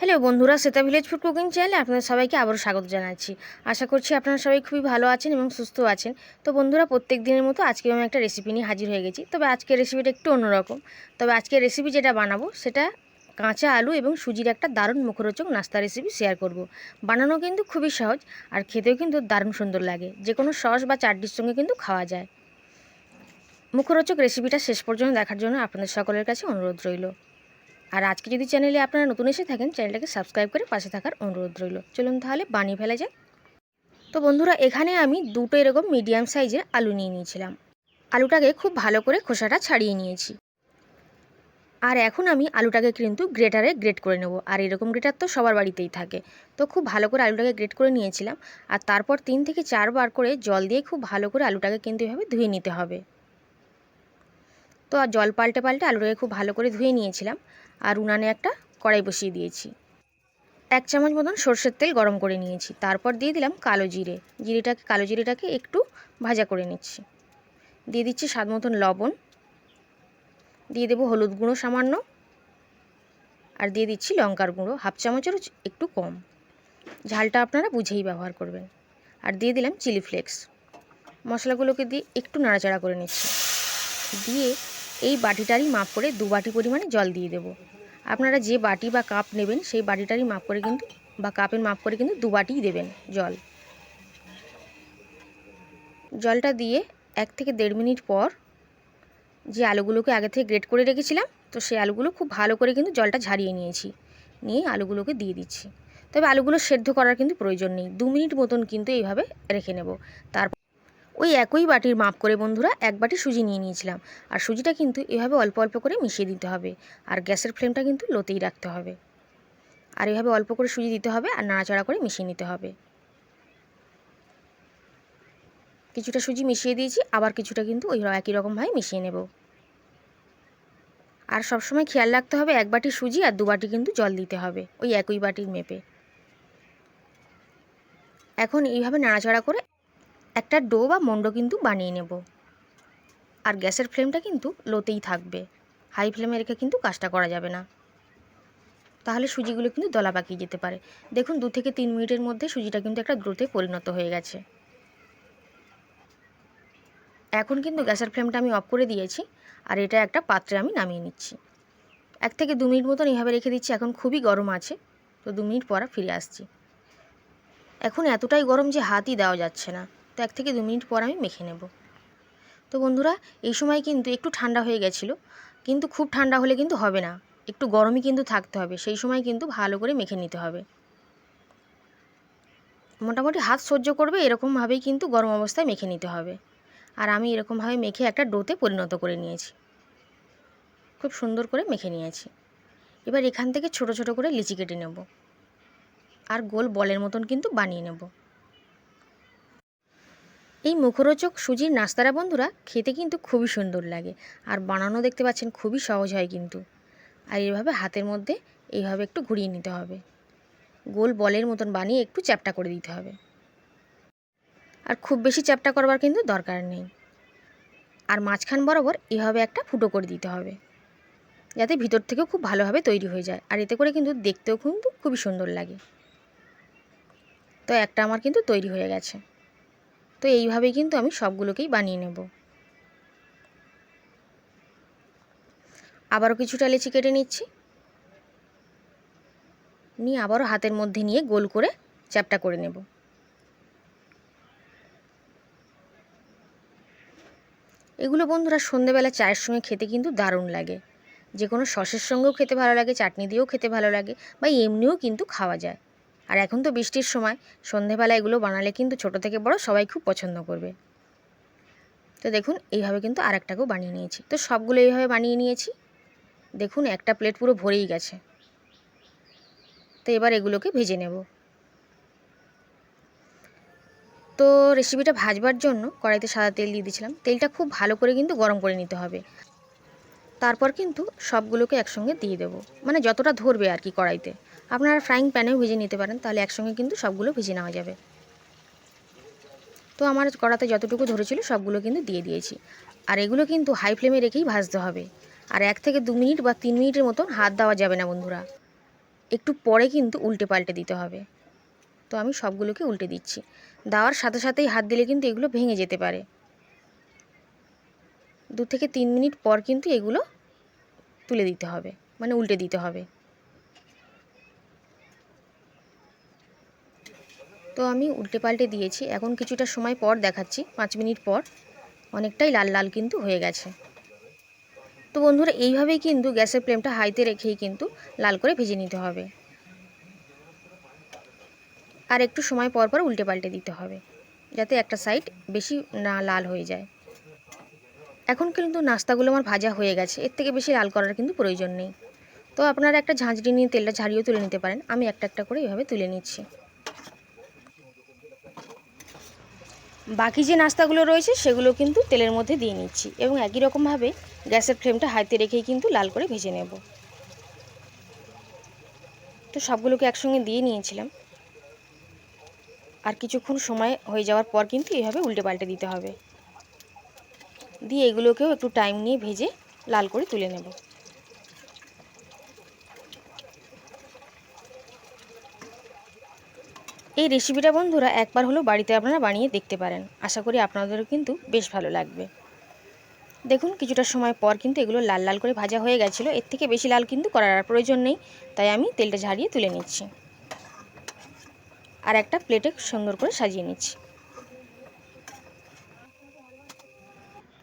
Hello বন্ধুরা সেতা village food cooking চ্যানেলে আপনাদের সবাইকে আবারও স্বাগত জানাচ্ছি। আশা করছি আপনারা সবাই খুবই ভালো আছেন এবং সুস্থ আছেন। তো বন্ধুরা প্রত্যেক দিনের মতো আজকে আমি একটা রেসিপি নিয়ে হাজির হয়ে গেছি। তবে আজকের রেসিপিটা একটু অন্যরকম। তবে আজকের রেসিপি যেটা বানাবো, সেটা কাঁচা আলু এবং সুজির একটা দারুণ মুখরোচক নাস্তা রেসিপি শেয়ার করব। বানানো কিন্তু খুবই সহজ আর খেতেও কিন্তু দারুণ সুন্দর লাগে। যে কোনো সস বা চাটনির সঙ্গে কিন্তু খাওয়া যায়। মুখরোচক রেসিপিটা শেষ পর্যন্ত দেখার জন্য আপনাদের সকলের কাছে অনুরোধ রইল। আর আজকে যদি চ্যানেলে আপনারা নতুন এসে থাকেন, চ্যানেলটাকে সাবস্ক্রাইব করে পাশে থাকার অনুরোধ রইল। চলুন তাহলে বানিয়ে ফেলা যায় তো বন্ধুরা, এখানে আমি দুটো এরকম মিডিয়াম সাইজের আলু নিয়ে নিয়েছিলাম। আলুটাকে খুব ভালো করে খোসাটা ছাড়িয়ে নিয়েছি। আর এখন আমি আলুটাকে কিন্তু গ্রেটারে গ্রেট করে নেব। আর এরকম গ্রেটার তো সবার বাড়িতেই থাকে। তো খুব ভালো করে আলুটাকে গ্রেট করে নিয়েছিলাম। আর তারপর তিন থেকে চারবার করে জল দিয়ে খুব ভালো করে আলুটাকে কিন্তু এভাবে ধুয়ে নিতে হবে। তো আর জল পাল্টে পাল্টে আলুটাকে খুব ভালো করে ধুয়ে নিয়েছিলাম। আর উনানে একটা কড়াই বসিয়ে দিয়েছি। এক চামচ মতন সর্ষের তেল গরম করে নিয়েছি। তারপর দিয়ে দিলাম কালো জিরে। জিরেটাকে, কালো জিরেটাকে একটু ভাজা করে নিচ্ছি। দিয়ে দিচ্ছি স্বাদ মতন লবণ। দিয়ে দেবো হলুদ গুঁড়ো সামান্য। আর দিয়ে দিচ্ছি লঙ্কার গুঁড়ো, হাফ চামচেরও একটু কম। ঝালটা আপনারা বুঝেই ব্যবহার করবেন। আর দিয়ে দিলাম চিলি ফ্লেক্স। মশলাগুলোকে দিয়ে একটু নাড়াচাড়া করে নিচ্ছি। দিয়ে এই বাটিটারই মাপ করে দু বাটি পরিমাণে জল দিয়ে দেবো। আপনারা যে বাটি বা কাপ নেবেন, সেই বাটিটারই মাপ করে কিন্তু, বা কাপের মাপ করে কিন্তু দু বাটিই দেবেন জল। জলটা দিয়ে এক থেকে দেড় মিনিট পর যে আলুগুলোকে আগে থেকে গ্রেট করে রেখেছিলাম, তো সেই আলুগুলো খুব ভালো করে কিন্তু জলটা ঝারিয়ে নিয়েছি। নিয়ে আলুগুলোকে দিয়ে দিচ্ছি। তবে আলুগুলো সেদ্ধ করার কিন্তু প্রয়োজন নেই। দু মিনিট মতন কিন্তু এইভাবে রেখে নেব। তারপর ওই একই বাটির মাপ করে বন্ধুরা এক বাটি সুজি নিয়ে নিয়েছিলাম। আর সুজিটা কিন্তু এভাবে অল্প অল্প করে মিশিয়ে দিতে হবে। আর গ্যাসের ফ্লেমটা কিন্তু লোতেই রাখতে হবে। আর এভাবে অল্প করে সুজি দিতে হবে আর নাড়াচাড়া করে মিশিয়ে নিতে হবে। কিছুটা সুজি মিশিয়ে দিয়েছি, আবার কিছুটা কিন্তু ওই একই রকমভাবে মিশিয়ে নেব। আর সবসময় খেয়াল রাখতে হবে এক বাটি সুজি আর দু বাটি কিন্তু জল দিতে হবে, ওই একই বাটির মেপে। এখন এইভাবে নাড়াচাড়া করে একটা ডো বা মন্ড কিন্তু বানিয়ে নেব। আর গ্যাসের ফ্লেমটা কিন্তু লোতেই থাকবে। হাই ফ্লেমে রেখে কিন্তু কাজটা করা যাবে না। তাহলে সুজিগুলো কিন্তু দলা পাকিয়ে যেতে পারে। দেখুন, দু থেকে তিন মিনিটের মধ্যে সুজিটা কিন্তু একটা দ্রুতে পরিণত হয়ে গেছে। এখন কিন্তু গ্যাসের ফ্লেমটা আমি অফ করে দিয়েছি আর এটা একটা পাত্রে আমি নামিয়ে নিচ্ছি। এক থেকে দু মিনিট মতন এইভাবে রেখে দিচ্ছি, এখন খুবই গরম আছে। তো দু মিনিট পর ফিরে আসছি। এখন এতটাই গরম যে হাতই দেওয়া যাচ্ছে না। তো এক থেকে দু মিনিট পর আমি মেখে নেব। তো বন্ধুরা, এই সময় কিন্তু একটু ঠান্ডা হয়ে গেছিল, কিন্তু খুব ঠান্ডা হলে কিন্তু হবে না। একটু গরমই কিন্তু থাকতে হবে, সেই সময় কিন্তু ভালো করে মেখে নিতে হবে। মোটামুটি হাত সহ্য করবে, এরকমভাবেই কিন্তু গরম অবস্থায় মেখে নিতে হবে। আর আমি এরকমভাবে মেখে একটা ডোতে পরিণত করে নিয়েছি। খুব সুন্দর করে মেখে নিয়েছি। এবার এখান থেকে ছোট ছোট করে লিচি কেটে নেব। আর গোল বলের মতন কিন্তু বানিয়ে নেব। এই মুখরোচক সুজির নাস্তারা বন্ধুরা খেতে কিন্তু খুবই সুন্দর লাগে। আর বানানো দেখতে পাচ্ছেন খুবই সহজ হয় কিন্তু। আর এইভাবে হাতের মধ্যে এইভাবে একটু ঘুরিয়ে নিতে হবে। গোল বলের মতন বানিয়ে একটু চ্যাপটা করে দিতে হবে। আর খুব বেশি চ্যাপটা করবার কিন্তু দরকার নেই। আর মাঝখান বরাবর এভাবে একটা ফুটো করে দিতে হবে। যাতে ভিতর থেকেও খুব ভালোভাবে তৈরি হয়ে যায়। আর এতে করে কিন্তু দেখতেও কিন্তু খুবই সুন্দর লাগে। তো একটা আমার কিন্তু তৈরি হয়ে গেছে। তো এইভাবেই কিন্তু আমি সবগুলোকেই বানিয়ে নেব। আবারও কিছুটা লেচি কেটে নিচ্ছি। নিয়ে আবারও হাতের মধ্যে নিয়ে গোল করে চ্যাপটা করে নেব। এগুলো বন্ধুরা সন্ধেবেলা চায়ের সঙ্গে খেতে কিন্তু দারুণ লাগে। যে কোনো সসের সঙ্গেও খেতে ভালো লাগে, চাটনি দিয়েও খেতে ভালো লাগে বা এমনিও কিন্তু খাওয়া যায়। আর এখন তো বৃষ্টির সময়। সন্ধেবেলা এগুলো বানালে কিন্তু ছোট থেকে বড় সবাই খুব পছন্দ করবে। তো দেখুন, এইভাবে কিন্তু আর একটাকেও বানিয়ে নিয়েছি। তো সবগুলো এইভাবে বানিয়ে নিয়েছি। দেখুন, একটা প্লেট পুরো ভরেই গেছে। তো এবার এগুলোকে ভেজে নেব। তো রেসিপিটা ভাজবার জন্য কড়াইতে সাদা তেল দিয়ে দিয়েছিলাম। তেলটা খুব ভালো করে কিন্তু গরম করে নিতে হবে। তারপর কিন্তু সবগুলোকে একসঙ্গে দিয়ে দেবো। মানে যতটা ধরবে আর কি কড়াইতে। আপনারা ফ্রাইং প্যানেও ভেজে নিতে পারেন, তাহলে একসঙ্গে কিন্তু সবগুলো ভেজে নেওয়া যাবে। তো আমার কড়াতে যতটুকু ধরেছিল, সবগুলো কিন্তু দিয়ে দিয়েছি। আর এগুলো কিন্তু হাই ফ্লেমে রেখেই ভাজতে হবে। আর এক থেকে দু মিনিট বা তিন মিনিটের মতন হাত দেওয়া যাবে না, বন্ধুরা। একটু পরে কিন্তু উল্টে পাল্টে দিতে হবে। তো আমি সবগুলোকে উল্টে দিচ্ছি। দেওয়ার সাথে সাথেই হাত দিলে কিন্তু এগুলো ভেঙে যেতে পারে। দু থেকে তিন মিনিট পর কিন্তু এগুলো তুলে দিতে হবে মানে উল্টে দিতে হবে। তো আমি উল্টে পাল্টে দিয়েছি। এখন কিছুটা সময় পর দেখাচ্ছি, পাঁচ মিনিট পর। অনেকটাই লাল লাল কিন্তু হয়ে গেছে। তো বন্ধুরা, এইভাবেই কিন্তু গ্যাসের ফ্লেমটা হাইতে রেখেই কিন্তু লাল করে ভেজে নিতে হবে। আর একটু সময় পর পর উল্টে পাল্টে দিতে হবে, যাতে একটা সাইড বেশি না লাল হয়ে যায়। এখন কিন্তু নাস্তাগুলো আমার ভাজা হয়ে গেছে, এর থেকে বেশি লাল করার কিন্তু প্রয়োজন নেই। তো আপনারা একটা ঝাঁঝরি নিয়ে তেলটা ঝাড়িয়েও তুলে নিতে পারেন, আমি একটা একটা করে এভাবে তুলে নিচ্ছি। বাকি যে নাস্তাগুলো রয়েছে সেগুলো কিন্তু তেলের মধ্যে দিয়ে নিচ্ছি এবং একই রকমভাবে গ্যাসের ফ্লেমটা হাইতে রেখেই কিন্তু লাল করে ভেজে নেব। তো সবগুলোকে একসঙ্গে দিয়ে নিয়েছিলাম। আর কিছুক্ষণ সময় হয়ে যাওয়ার পর কিন্তু এইভাবে উল্টে পাল্টে দিতে হবে। দিয়ে এগুলোকেও একটু টাইম নিয়ে ভেজে লাল করে তুলে নেব। এই রেসিপিটা বন্ধুরা একবার হলেও বাড়িতে আপনারা বানিয়ে দেখতে পারেন। আশা করি আপনাদেরও কিন্তু বেশ ভালো লাগবে। দেখুন, কিছুটা সময় পর কিন্তু এগুলো লাল লাল করে ভাজা হয়ে গেছিল। এর থেকে বেশি লাল কিন্তু করার প্রয়োজন নেই। তাই আমি তেলটা ঝাড়িয়ে তুলে নিচ্ছি। আর একটা প্লেটে সুন্দর করে সাজিয়ে নিচ্ছি।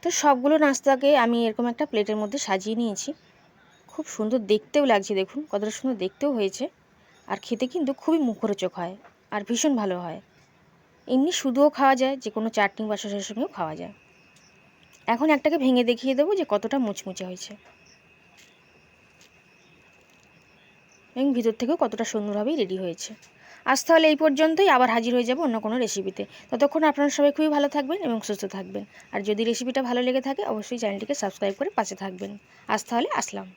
তো সবগুলো নাস্তাকে আমি এরকম একটা প্লেটের মধ্যে সাজিয়ে নিয়েছি। খুব সুন্দর দেখতেও লাগছে, দেখুন, কতটা সুন্দর দেখতেও হয়েছে। আর খেতে কিন্তু খুবই মুখরোচক হয়। আর ভীষণ ভালো হয়। এমনি শুধুও খাওয়া যায়, যে কোনো চাটনি বা সসের সঙ্গেও খাওয়া যায়। এখন একটাকে ভেঙে দেখিয়ে দেবো যে কতটা মুচমুচে হয়েছে। এবং ভিতর থেকেও কতটা সুন্দরভাবেই রেডি হয়েছে। আজ তাহলে এই পর্যন্তই, আবার হাজির হয়ে যাব অন্য কোনো রেসিপিতে ততক্ষণ আপনারা সবাই খুবই ভালো থাকবেন এবং সুস্থ থাকবেন। আর যদি রেসিপিটা ভালো লেগে থাকে, অবশ্যই চ্যানেলটিকে সাবস্ক্রাইব করে পাশে থাকবেন। আজ তাহলে আসলাম।